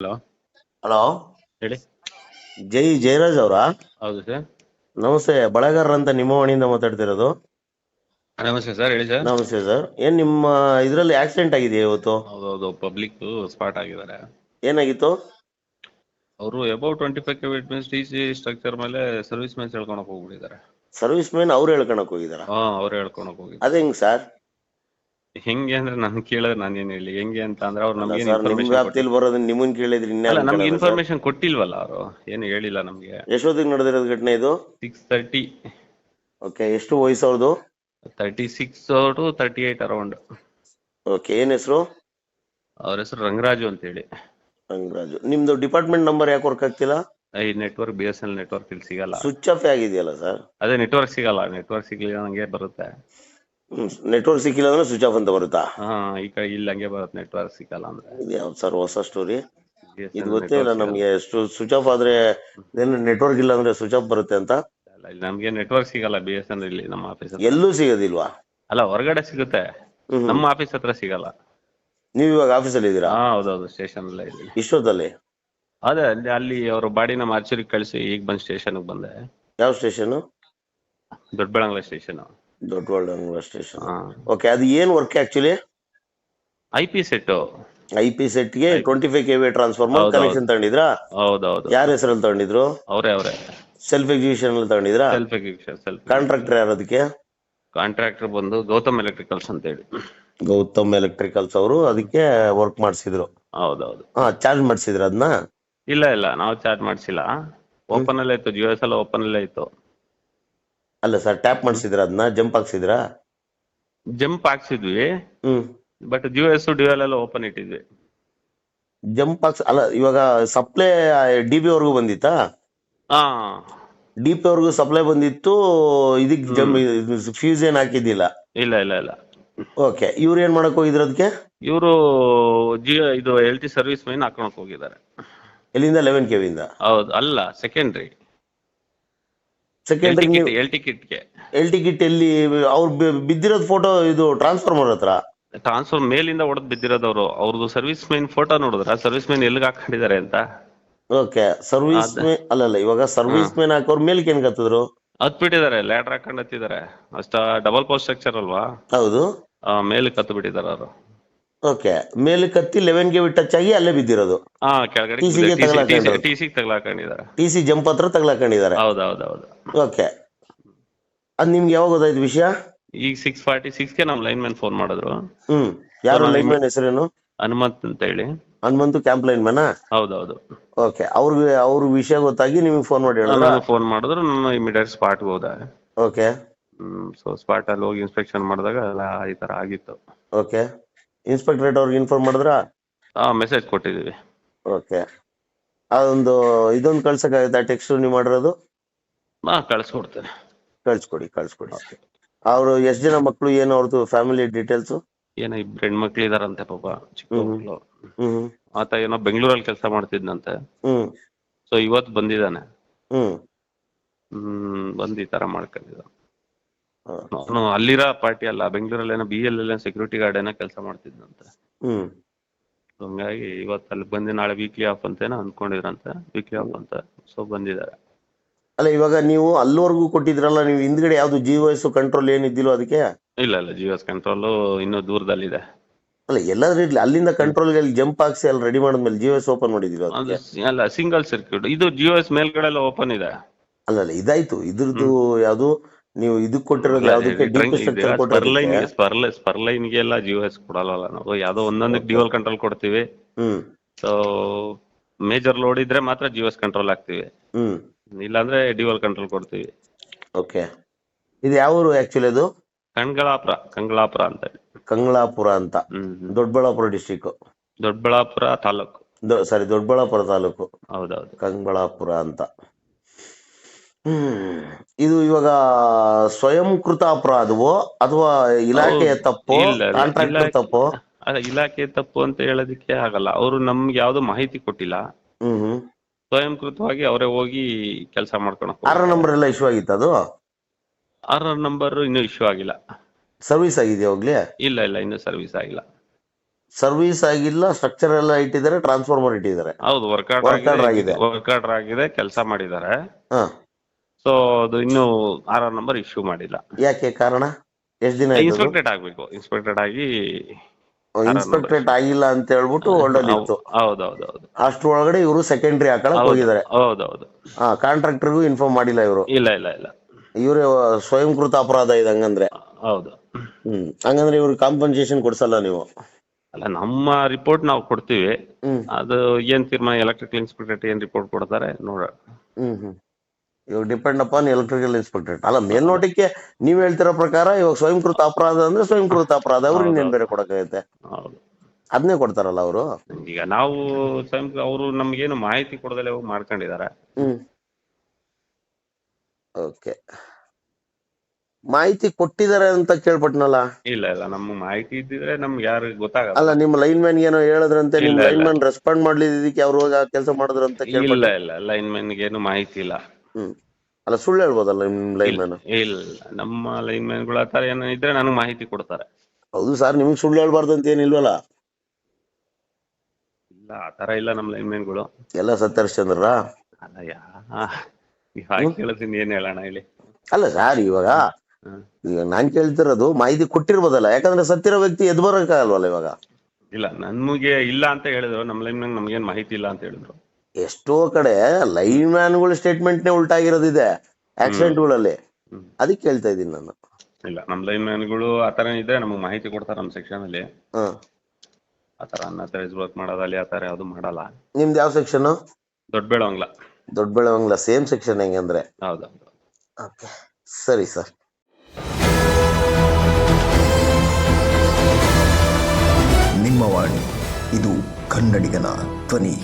Hello. Hello. ಹೇಳಿ. ಜೈ ಜಯರಾಜ್ ಅವರಾ? ಹೌದು ಸರ್. ನಮಸ್ತೆ ಬಳಗಾರ ಅಂತ ನಿಮ್ಮ ಮನೆಯಿಂದ ಮಾತಾಡ್ತಿರೋದು. ನಮಸ್ತೆ ಸರ್ ಹೇಳಿ ಸರ್. ನಮಸ್ತೆ ಸರ್. ಏನ್ ನಿಮ್ಮ ಇದ್ರಲ್ಲಿ ಆಕ್ಸಿಡೆಂಟ್ ಆಗಿದೆಯಾ ಇವತ್ತು? ಹೌದೌದು ಪಬ್ಲಿಕ್ ಸ್ಪಾಟ್ ಆಗಿದ್ದಾರೆ. ಏನಾಗಿತ್ತು? ಅವರು about twenty five K means T C structure ಮೇಲೆ ಸರ್ವಿಸ್ ಮೆನ್ಸ್ ಹೇಳ್ಕೊಳಕ್ ಹೋಗ್ಬಿಟ್ಟಿದ್ದಾರೆ. ಸರ್ವಿಸ್ ಮ್ಯಾನ್ ಅವ್ರು ಹೇಳ್ಕೊಳಕ್ ಹೋಗಿದ್ದಾರೆ? ಹಾ ಅವ್ರು ಹೇಳ್ಕೊಳಕ್ ಹೋಗಿದ್ದಾರೆ. ಅದ್ ಹೆಂಗ್ ಸರ್? ಹೆಂಗೆ ಅಂದ್ರೆ ನನ್ ಕೇಳಿದ್ರೆ ನಾನು ಏನ್ ಹೇಳಿ ಹೆಂಗೆ ಅಂತ ಅಂದ್ರೆ ಅವ್ರು ನಮ್ಗೆ ಸರ್ ನಿಮ್ ವ್ಯಾಪ್ತಿಯಲ್ಲಿ ಬರೋದನ್ನ ನಿಮ್ಮನ್ ಕೇಳಿದ್ರಿ ಅಲ್ಲ ನಮ್ಗೆ ಇನ್ಫಾರ್ಮೇಶನ್ ಕೊಟ್ಟಿಲ್ವಲ್ಲ ಅವರು ಏನು ಹೇಳಿಲ್ಲ ನಮ್ಗೆ. ಎಷ್ಟೊತ್ತಿಗೆ ನಡೆದಿರೋದು ಘಟನೆ ಇದು? ಸಿಕ್ಸ್ ತರ್ಟಿ ಓಕೆ ಎಷ್ಟು ವಯಸ್ಸು ಅವ್ರದ್ದು thirty six to thirty eight around okay ಏನ್ ಹೆಸರು? ಅವ್ರ ಹೆಸರು ರಂಗರಾಜು ಅಂತ ಹೇಳಿ ರಂಗರಾಜು. ನಿಮ್ದು ಡಿಪಾರ್ಟ್ಮೆಂಟ್ ನಂಬರ್ ಯಾಕೆ ವರ್ಕ್ ಆಗ್ತಿಲ್ಲ? ಈ network B S N network ಇಲ್ಲಿ ಸಿಗಲ್ಲ. ಸ್ವಿಚ್ ಆಫ್ ಆಗಿದೆಯಲ್ಲ ಸರ್? ಅದೇ ನೆಟ್ವರ್ಕ್ ಸಿಗಲ್ಲ ನೆಟ್ವರ್ಕ್ ಸಿಗ್ಲಿಲ್ಲ ನಂಗೆ ಬರುತ್ತೆ. ನೆಟ್ವರ್ಕ್ ಸಿಕ್ಕಿಲ್ಲ ಅಂದ್ರೆ ಸ್ವಿಚ್ ಆಫ್ ಅಂತ ಬರುತ್ತಾ? ಹಾ ಈ ಕಡೆ ಇಲ್ಲಿ ಹಂಗೆ ಬರುತ್ತೆ ನೆಟ್ವರ್ಕ್ ಸಿಕ್ಕಲ್ಲ ಅಂದ್ರೆ. ಇದು ಯಾವ್ದು ಸರ್ ಹೊಸ ಸ್ಟೋರಿ ಇದು ಗೊತ್ತೇ ಇಲ್ಲ ನಮ್ಗೆ ಸ್ವಿಚ್ ಆಫ್ ಆದ್ರೆ ನೆಟ್ವರ್ಕ್ ಇಲ್ಲ ಅಂದ್ರೆ ಸ್ವಿಚ್ ಆಫ್ ಬರುತ್ತೆ ಅಂತ. ಇಲ್ಲಿ ನಮ್ಗೆ ನೆಟ್ವರ್ಕ್ ಸಿಗಲ್ಲ ಬಿ ಎಸ್ ಎನ್ ಇಲ್ಲಿ ನಮ್ಮ ಆಫೀಸ್ ಎಲ್ಲೂ ಸಿಗೋದಿಲ್ವಾ? ಅಲ್ಲ ಹೊರಗಡೆ ಸಿಗುತ್ತೆ. ನಮ್ಮ ಆಫೀಸ್ ಹತ್ರ ಸಿಗಲ್ಲ. ನೀವ್ ಇವಾಗ ಆಫೀಸಲ್ಲಿ ಇದ್ದೀರಾ? ಹಾ ಹೌದೌದು ಸ್ಟೇಷನ್ ಅಲ್ಲೇ ಇದ್ದೀನಿ ಇಷ್ಟೊತ್ತಲ್ಲಿ? ಅದೇ ಅಲ್ಲಿ ಅಲ್ಲಿ ಬಾಡಿ ನಮ್ಮ ಮಾರ್ಚೂರಿಗೆ ಕಳಿಸಿ ಈಗ ಬಂದ್ ಸ್ಟೇಷನ್ ಬಂದೆ. ಯಾವ ಸ್ಟೇಷನ್ ದೊಡ್ಡಬಳ್ಳಾಂಗ್ಲ ಸ್ಟೇಷನ್ ದೊಡ್ಡ ಸ್ಟೇಷನ್. ಹಾ. ಓಕೆ ಅದು ಏನ್ work actually I P set I P ಸೆಟ್ಗೆ twenty five K V transformer ಹೌದು, ಕನೆಕ್ಷನ್ ತಗೊಂಡಿದ್ರಾ? ಹೌದೌದು. ಯಾರ ಹೆಸರಲ್ಲಿ ತಗೊಂಡಿದ್ರು? ಅವರೇ ಅವರೇ. ಸೆಲ್ಫ್ ಎಕ್ಸಿಬಿಷನ್ ಅಲ್ಲಿ ತಗೊಂಡಿದ್ರಾ? ಸೆಲ್ಫ್ ಸೆಲ್ಫ್ ಕಾಂಟ್ರಾಕ್ಟರ್ ಯಾರು ಅದಕ್ಕೆ ಕಾಂಟ್ರಾಕ್ಟರ್ ಬಂದು ಗೌತಮ್ ಎಲೆಕ್ಟ್ರಿಕಲ್ಸ್ ಅಂತ ಹೇಳಿ ಗೌತಮ್ ಎಲೆಕ್ಟ್ರಿಕಲ್ಸ್ ಅವರು ಅದಕ್ಕೆ ವರ್ಕ್ ಮಾಡಿಸಿದ್ರು. ಹೌದೌದು. ಹಾ ಚಾರ್ಜ್ ಮಾಡಿಸಿದ್ರ ಅದನ್ನ ಇಲ್ಲ ಇಲ್ಲ ನಾವು ಚಾರ್ಜ್ ಮಾಡಿಸಿಲ್ಲ. ಓಪನ್ ಅಲ್ಲೇ ಇತ್ತು ಜಿಯೋ ಎಸ್ ಎಲ್ಲ ಓಪನ್ ಅಲ್ಲೇ ಇತ್ತು. ಅಲ್ಲ ಸರ್ ಟ್ಯಾಪ್ ಮಾಡಿಸಿದ್ರ ಅದನ್ನ ಜಂಪ್ ಹಾಕ್ಸಿದ್ರಾ? ಜಂಪ್ ಹಾಕ್ಸಿದ್ವಿ. ಹ್ಮ್. But G O S dual ಎಲ್ಲ ಓಪನ್ ಇಟ್ಟಿದ್ವಿ. ಜಂಪ್ ಹಾಕ್ಸ್ ಅಲ್ಲ ಇವಾಗ ಸಪ್ಲೈ ಡಿ ಬಿ ವರ್ಗೂ ಬಂದಿತ್ತಾ? ಹಾ. ಡಿ ಪಿ ವರ್ಗು ಸಪ್ಲೈ ಬಂದಿತ್ತು ಇದಕ್ ಜಂಪ್ ಫ್ಯೂಸ್ ಏನ್ ಹಾಕಿದ್ದಿಲ್ಲ? ಇಲ್ಲ ಇಲ್ಲ ಇಲ್ಲ. ಓಕೆ ಇವ್ರು ಏನ್ ಮಾಡಕ್ ಹೋಗಿದ್ರ ಅದಕ್ಕೆ ಇವರು ಜಿಯೋ ಇದು ಎಲ್ ಟಿ ಸರ್ವಿಸ್ ಮೈನ್ ಹಾಕೊಳಕ್ ಹೋಗಿದ್ದಾರೆ. ಎಲ್ಲಿಂದ? ಲೆವೆನ್ ಕೆವಿಂದ ಹೌದು ಅಲ್ಲ ಸೆಕೆಂಡ್ರಿ ಸೆಕೆಂಡ್ರಿ ಟಿಕೆಟ್ ಎಲ್ ಟಿಕೆಟ್ಗೆ ಎಲ್ ಟಿಕೆಟ್ ಎಲ್ಲಿ ಅವ್ರು ಬಿದ್ದಿರೋದ್ ಫೋಟೋ ಇದು ಟ್ರಾನ್ಸ್ಫಾರ್ಮರ್ ಹತ್ರ? ಟ್ರಾನ್ಸ್ಫರ್ ಮೇಲಿಂದ ಹೊಡೆದ್ ಬಿದ್ದಿರೋದವ್ರು ಅವ್ರದ್ದು ಸರ್ವಿಸ್ ಮೈನ್ ಫೋಟೋ ನೋಡಿದ್ರ? ಸರ್ವಿಸ್ ಮೈನ್ ಎಲ್ಲಿಗೆ ಹಾಕೊಂಡಿದ್ದಾರೆ ಅಂತ? ಓಕೆ ಸರ್ವಿಸ್ ಅಲ್ಲ ಅಲ್ಲಲ್ಲ ಇವಾಗ ಸರ್ವಿಸ್ ಮ್ಯಾನ್ ಹಾಕೋರ್ ಮೇಲ್ಕೆ ಏನ್ ಕತ್ತಿದ್ರು? ಹತ್ಬಿಟ್ಟಿದ್ದಾರೆ ಲ್ಯಾಡ್ರ್ ಹಾಕೊಂಡು ಹತ್ತಿದ್ದಾರೆ. ಅಷ್ಟ ಡಬಲ್ ಪೋಸ್ಟ್ ಸ್ಟ್ರಕ್ಚರ್ ಅಲ್ವಾ? ಹೌದು. ಆ, ಮೇಲೆ ಕತ್ತು ಬಿಟ್ಟಿದ್ದಾರೆ ಅವರು. ಓಕೆ ಮೇಲೆ ಕತ್ತಿ ಲೆವೆನ್ಗೆ ಟಚ್ ಆಗಿ ಅಲ್ಲೇ ಬಿದ್ದಿರೋದು. ಹಾ ಕೆಳಗಡೆ TC ಗೆ ತಗಲಾಕೊಂಡಿರೋದು. ಟಿ ಸಿ ತಗಲಾಕೊಂಡಿದ್ದಾರೆ ಟಿ ಸಿ ಜಂಪ್ ಹತ್ರ ತಗ್ಲಾಕೊಂಡಿದ್ದಾರೆ ಹೌದೌದೌದು. ಓಕೆ ಅದ್ ನಿಮ್ಗೆ ಯಾವಾಗ ಗೊತ್ತಾಯ್ತು ವಿಷಯ? ಈಗ ಸಿಕ್ಸ್ ಫಾರ್ಟಿ ಸಿಕ್ಸ್ಗೆ ನಮ್ ಲೈನ್ ಮ್ಯಾನ್ ಫೋನ್ ಮಾಡಿದ್ರು. ಹ್ಮ್ ಯಾರು ಲೈನ್ ಮ್ಯಾನ್ ಹೆಸರೇನು? ಹನುಮಂತ್ ಅಂತ ಹೇಳಿ. ಹನುಮಂತು ಕ್ಯಾಂಪ್ ಲೈನ್ ಮ್ಯಾನ ಹೌದೌದು. ಓಕೆ ಅವ್ರಿಗೆ ಅವ್ರ ವಿಷಯ ಗೊತ್ತಾಗಿ ನಿಮಗೆ ಫೋನ್ ಮಾಡಿ ನಾನು ಫೋನ್ ಮಾಡಿದ್ರು ನಾನು ಇಮಿಡಿಯೇಟ್ ಸ್ಪಾಟ್ ಹೋದ. ಓಕೆ. ಹ್ಮ್ ಸೊ ಸ್ಪಾಟ್ ಅಲ್ಲಿ ಹೋಗಿ ಇನ್ಸ್ಪೆಕ್ಷನ್ ಮಾಡಿದಾಗ ಎಲ್ಲ ಈ ತರ ಆಗಿತ್ತು. ಓಕೆ. ಇನ್ಸ್ಪೆಕ್ಟರೇಟ್ ಅವ್ರಿಗೆ ಇನ್ಫಾರ್ಮ್ ಮಾಡಿದ್ರ? ಹಾ ಮೆಸೇಜ್ ಕೊಟ್ಟಿದ್ದೀವಿ. ಓಕೆ ಅದೊಂದು ಇದೊಂದು ಕಳ್ಸಕ್ಕಾಗತ್ತಾ ಟೆಕ್ಸ್ಟ್ ನೀವು ಮಾಡಿರೋದು? ಹಾ ಕಳ್ಸ್ಕೊಡ್ತೇನೆ. ಕಳ್ಸ್ಕೊಡಿ ಕಳ್ಸ್ಕೊಡಿ. ಅವರು ಎಷ್ಟು ಜನ ಮಕ್ಕಳು ಏನು ಅವ್ರದ್ದು ಫ್ಯಾಮಿಲಿ ಡೀಟೇಲ್ಸು ಏನೋ ಇಬ್ರು ಹೆಣ್ಮಕ್ಳು ಇದಾರಂತೆ ಪಾಪ ಚಿಕ್ಕ ಮಕ್ಕಳು ಹ್ಮ್ ಆತ ಏನೋ ಬೆಂಗಳೂರಲ್ಲಿ ಕೆಲಸ ಮಾಡ್ತಿದ್ನಂತೆ. ಹ್ಮ್. ಸೊ ಇವತ್ತು ಬಂದಿದ್ದಾನೆ. ಹ್ಮ್. ಹ್ಮ್ ಬಂದು ಈ ತರ ಮಾಡ್ಕೊಂಡಿದ್ದಾನೆ. ಅವನು ಅಲ್ಲಿರೋ ಪಾರ್ಟಿ ಅಲ್ಲ ಬೆಂಗಳೂರಲ್ಲಿ ಏನೋ B L L security guard ಏನೋ ಕೆಲಸ ಮಾಡ್ತಿದ್ನಂತೆ. ಹಂಗಾಗಿ ಇವತ್ತು ಅಲ್ಲಿ ಬಂದು ನಾಳೆ ವೀಕ್ಲಿ ಆಫ್ ಅಂತೇನೋ ಅನ್ಕೊಂಡಿದ್ರಂತೆ ವೀಕ್ಲಿ ಆಫ್ ಅಂತ. ಸೊ ಬಂದಿದ್ದಾರೆ. ಅಲ್ಲ ಇವಾಗ ನೀವು ಅಲ್ಲಿವರೆಗೂ ಕೊಟ್ಟಿದ್ರಲ್ಲ ನೀವು ಹಿಂದ್ಗಡೆ ಯಾವ್ದು ಜಿ ಎಸ್ ಕಂಟ್ರೋಲ್ ಏನಿದ್ದಿಲ್ಲ ಅದಕ್ಕೆ? ಇಲ್ಲ ಇಲ್ಲ ಜಿ ಎಸ್ ಕಂಟ್ರೋಲ್ ಇನ್ನೂ ದೂರದಲ್ಲಿದೆ. ಅಲ್ಲ ಎಲ್ಲಾದ್ರೂ ಇರ್ಲಿ ಅಲ್ಲಿಂದ ಕಂಟ್ರೋಲ್ ಅಲ್ಲಿ ಜಂಪ್ ಹಾಕ್ಸಿ ಅಲ್ಲಿ ರೆಡಿ ಮಾಡಿದ್ಮೇಲೆ ಜಿ ಎಸ್ ಓಪನ್ ಮಾಡಿದೀವಿ ಅದು ಅಲ್ಲ ಸಿಂಗಲ್ ಸರ್ಕ್ಯೂಟ್ ಇದು ಜಿ ಎಸ್ ಮೇಲ್ಗಡೆ ಎಲ್ಲ ಓಪನ್ ಇದೆ. ಅಲ್ಲ ಅಲ್ಲ ಇದಾಯ್ತು. ಇದ್ರದ್ದು ಯಾವ್ದು? ನೀವು ಇದಕ್ ಕೊಟ್ಟಿರೋದು ಯಾವುದಕ್ಕೆ ಡೀಪ್ ಸ್ಟ್ರಕ್ಚರ್ ಸ್ಪರ್ಲೈನ್ ಸ್ಪರ್ಲ ಸ್ಪರ್ಲೈನ್ಗೆ ಎಲ್ಲ ಜಿಯೋ ಎಸ್ ಕೊಡಲ್ಲ ನಾವು ಯಾವ್ದೋ ಒಂದೊಂದಕ್ಕೆ ಡ್ಯುವಲ್ ಕಂಟ್ರೋಲ್ ಕೊಡ್ತೀವಿ. ಸೊ ಮೇಜರ್ ಲೋಡ್ ಇದ್ರೆ ಮಾತ್ರ ಜಿಯೋ ಎಸ್ ಕಂಟ್ರೋಲ್ ಆಗ್ತೀವಿ ಹ್ಮ್. ಇಲ್ಲಾಂದ್ರೆ ಡ್ಯುವಲ್ ಕಂಟ್ರೋಲ್ ಕೊಡ್ತೀವಿ. ಓಕೆ ಇದು ಯಾವ ಊರು ಆಕ್ಚುಲಿ ಅದು? ಕಂಗಳಾಪುರ ಕಂಗಳಾಪುರ ಅಂತ. ಕಂಗಳಾಪುರ ಅಂತ. ದೊಡ್ಡಬಳ್ಳಾಪುರ ಡಿಸ್ಟಿಕ್ ದೊಡ್ಡಬಳ್ಳಾಪುರ ತಾಲೂಕು. ಸಾರಿ ದೊಡ್ಡಬಳ್ಳಾಪುರ ತಾಲೂಕು. ಹೌದೌದು. ಕಂಗಳಾಪುರ ಅಂತ. ಹ್ಮ್. ಇದು ಇವಾಗ ಸ್ವಯಂಕೃತ ಅಪರಾಧವೋ ಅಥವಾ ಇಲಾಖೆಯ ತಪ್ಪು ತಪ್ಪೋ ಇಲ್ಲ. ಕಾಂಟ್ರಾಕ್ಟರ್ ಇಲಾಖೆ- ತಪ್ಪೋ? ಅಲ್ಲ ಇಲಾಖೆ ತಪ್ಪು ಅಂತ ಹೇಳೋದಕ್ಕೆ ಆಗಲ್ಲ. ಅವರು ನಮ್ಗೆ ಯಾವ್ದು ಮಾಹಿತಿ ಕೊಟ್ಟಿಲ್ಲ. ಸ್ವಯಂ ಕೃತವಾಗಿ ಸ್ವಯಂಕೃತವಾಗಿ ಅವರೇ ಹೋಗಿ ಕೆಲಸ ಮಾಡ್ಕೊಳಕ್ ಆರ್ ನಂಬರ್ ಎಲ್ಲ ಇಶ್ಯೂ ಆಗಿತ್ತು ಅದು? ಆರ್ ನಂಬರ್ ಇನ್ನೂ ಇಶ್ಯೂ ಆಗಿಲ್ಲ. ಸರ್ವಿಸ್ ಆಗಿದೆ ಹೋಗ್ಲಿ? ಇಲ್ಲ ಇಲ್ಲ. ಇನ್ನೂ ಸರ್ವಿಸ್ ಆಗಿಲ್ಲ. ಸರ್ವಿಸ್ ಆಗಿಲ್ಲ ಸ್ಟ್ರಕ್ಚರ್ ಎಲ್ಲ ಇಟ್ಟಿದ್ದಾರೆ ಟ್ರಾನ್ಸ್ಫಾರ್ಮರ್ ಇಟ್ಟಿದ್ದಾರೆ. ಹೌದು ವರ್ಕ್ Work order ಆರ್ಡರ್ ಆಗಿದೆ. ಆಗಿದೆ. ವರ್ಕ್ ಆರ್ಡರ್ ಆಗಿದೆ ಕೆಲಸ ಮಾಡಿದ್ದಾರೆ. ಹಾ. ಸೊ ಅದು ಇನ್ನು ಆರ್ ಆರ್ ನಂಬರ್ ಇಶ್ಯೂ ಮಾಡಿಲ್ಲ. ಯಾಕೆ ಕಾರಣ? ಎಷ್ಟು ದಿನ ಆಯ್ತು ಇನ್ಸ್ಪೆಕ್ಟೆಡ್ ಆಗಬೇಕು. ಇನ್ಸ್ಪೆಕ್ಟೆಡ್ ಆಗಿ ಇನ್ಸ್ಪೆಕ್ಟರೇಟ್ ಆಗಿಲ್ಲ ಅಂತ ಹೇಳ್ಬಿಟ್ಟು ಹೋಲ್ಡಲ್ಲಿ ಇತ್ತು ಹೌದೌದೌದು. ಒಳಗಡೆ ಇವರು ಸೆಕೆಂಡ್ರಿ ಹಾಕೊಳಕ್ ಹೋಗಿದ್ದಾರೆ. ಹೌದೌದು. ಹಾ ಕಾಂಟ್ರಾಕ್ಟರ್ಗೂ ಇನ್ಫಾರ್ಮ್ ಮಾಡಿಲ್ಲ ಇವರು. ಇಲ್ಲ ಇಲ್ಲ ಇಲ್ಲ. ಇವರೇ ಸ್ವಯಂಕೃತ ಅಪರಾಧ ಇದೆ ಹಂಗಂದ್ರೆ. ಹೌದು. ಹ್ಮ್ ಹಂಗಂದ್ರೆ ಇವ್ರಿಗೆ ಕಾಂಪನ್ಸೇಷನ್ ಕೊಡ್ಸಲ್ಲ ನೀವು. ಅಲ್ಲ ನಮ್ಮ ರಿಪೋರ್ಟ್ ನಾವು ಕೊಡ್ತೀವಿ. ಹ್ಮ್. ಅದು ಏನ್ ತೀರ್ಮಾನ ಎಲೆಕ್ಟ್ರಿಕಲ್ ಇನ್ಸ್ಪೆಕ್ಟರ್ ಏನ್ ರಿಪೋರ್ಟ್ ಕೊಡ್ತಾರೆ ನೋಡೋಣ. ಹ್ಮ್ ಹ್ಮ್. ಇವಾಗ ಡಿಪೆಂಡ್ ಅಪಾನ್ ಎಲೆಕ್ಟ್ರಿಕಲ್ ಇನ್ಸ್ಪೆಕ್ಟರೇಟ್ ಅಲ್ಲ ಮೇಲ್ನೋಟಕ್ಕೆ ನೀವ್ ಹೇಳ್ತಿರೋ ಪ್ರಕಾರ ಇವಾಗ ಸ್ವಯಂಕೃತ ಅಪರಾಧ ಅಂದ್ರೆ ಸ್ವಯಂಕೃತ ಅಪರಾಧ. ಅವ್ರಿಗೆ ಇನ್ನೇನ್ ಬೇರೆ ಕೊಡಕ್ಕಾಗತ್ತೆ? ಹೌದು. ಅದನ್ನೇ ಕೊಡ್ತಾರಲ್ಲ ಅವರು? ಈಗ ನಾವು ಸ್ವಯಂ ಅವರು ನಮ್ಗೇನು ಮಾಹಿತಿ ಕೊಡದಲ್ಲೇ ಹೋಗಿ ಮಾಡ್ಕೊಂಡಿದ್ದಾರೆ ಹ್ಮ್. ಓಕೆ. ಮಾಹಿತಿ ಕೊಟ್ಟಿದ್ದಾರೆ ಅಂತ ಕೇಳ್ಪಟ್ನಲ್ಲ? ಇಲ್ಲ ಇಲ್ಲ. ನಮ್ಮ ಮಾಹಿತಿ ಇದ್ದಿದ್ರೆ ನಮ್ಗೆ ಯಾರು ಗೊತ್ತಾಗಲ್ಲ. ಅಲ್ಲ ನಿಮ್ಮ ಲೈನ್ ಮ್ಯಾನ್ ಏನೋ ಹೇಳಿದ್ರಂತೆ ನಿಮ್ ಇಲ್ಲ, ಲೈನ್ ಮ್ಯಾನ್ ರೆಸ್ಪಾಂಡ್ ಮಾಡ್ಲಿದ್ದಕ್ಕೆ ಅವ್ರು ಹೋಗಿ ಕೆಲಸ ಮಾಡಿದ್ರಂತ ಕೇಳಿಲ್ಲ ಕೇಳ್ಪಟ್ಟೆ ಇಲ್ಲ. ಲೈನ್ ಏನು ಮಾಹಿತಿ ಇಲ್ಲ. ಅಲ್ಲ ಸುಳ್ಳು ಹೇಳ್ಬೋದಲ್ಲ ನಿಮ್ ಲೈನ್ ಮ್ಯಾನ್ ಇಲ್ಲ. ನಮ್ಮ ಲೈನ್ ಮ್ಯಾನ್ಗಳು ಆ ಥರ ಏನೋ ಇದ್ರೆ ನನಗೆ ಮಾಹಿತಿ ಕೊಡ್ತಾರೆ. ಹೌದು ಸರ್ ನಿಮ್ಗೆ ಸುಳ್ಳು ಹೇಳ್ಬಾರ್ದು ಅಂತ ಏನಿಲ್ವಲ್ಲ ಇಲ್ಲ ಆ ಥರ ಇಲ್ಲ ನಮ್ಮ ಲೈನ್ ಮ್ಯಾನ್ಗಳು ಎಲ್ಲ ಸತ್ಯಹರಿಶ್ಚಂದ್ರರಾ? ಅಲ್ಲ ಯಾ ಇವಾಗ ಕೇಳಿದ್ರೆ ಏನ್ ಹೇಳೋಣ ಇಲ್ಲಿ ಅಲ್ಲ ಸರ್ ಇವಾಗ ಹ್ಮ್. ಈಗ ನಾನ್ ಕೇಳ್ತಿರೋದು ಮಾಹಿತಿ ಕೊಟ್ಟಿರ್ಬೋದಲ್ಲ ಯಾಕಂದ್ರೆ ಸತ್ತಿರೋ ವ್ಯಕ್ತಿ ಎದ್ ಬರೋಕ್ಕಾಗಲ್ವಲ್ಲ ಇವಾಗ? ಇಲ್ಲ ನಮಗೆ ಇಲ್ಲ ಅಂತ ಹೇಳಿದ್ರು ನಮ್ಮ ಲೈನ್ ಮ್ಯಾನ್ ನಮ್ಗೇನ್ ಮಾಹಿತಿ ಇಲ್ಲ ಅಂತ ಹೇಳಿದ್ರು. ಎಷ್ಟೋ ಕಡೆ ಲೈನ್ ಮ್ಯಾನ್ಗಳ ಸ್ಟೇಟ್ಮೆಂಟ್ನೇ ಉಲ್ಟಾಗಿರೋದಿದೆ ಆಕ್ಸಿಡೆಂಟ್ಗಳಲ್ಲಿ. ಅದಕ್ಕೆ ಹೇಳ್ತಾ ಇದ್ದೀನಿ ನಾನು. ಇಲ್ಲ ನಮ್ಮ ಲೈನ್ ಮ್ಯಾನ್ಗಳು ಆತರ ಇದ್ರೆ ನಮಗೆ ಮಾಹಿತಿ ಕೊಡ್ತಾರೆ ನಮ್ಮ ಸೆಕ್ಷನ್ ಅಲ್ಲಿ ಆತರ ಅನ್ನ ವರ್ಕ್ ಮಾಡೋದಲ್ಲಿ ಆತರ ಯಾವ್ದು ಮಾಡಲ್ಲ. ನಿಮ್ದು ಯಾವ ಸೆಕ್ಷನ್? ದೊಡ್ಡ ಬೆಳವಂಗ್ಲ ದೊಡ್ಡ ಬೆಳವಂಗ್ಲ ಸೇಮ್ ಸೆಕ್ಷನ್ ಹೆಂಗಂದ್ರೆ ಹೌದೌದು ಓಕೆ ಸರಿ ಸರ್. ನಿಮ್ಮ ವಾಣಿ ಇದು ಕನ್ನಡಿಗನ ಧ್ವನಿ.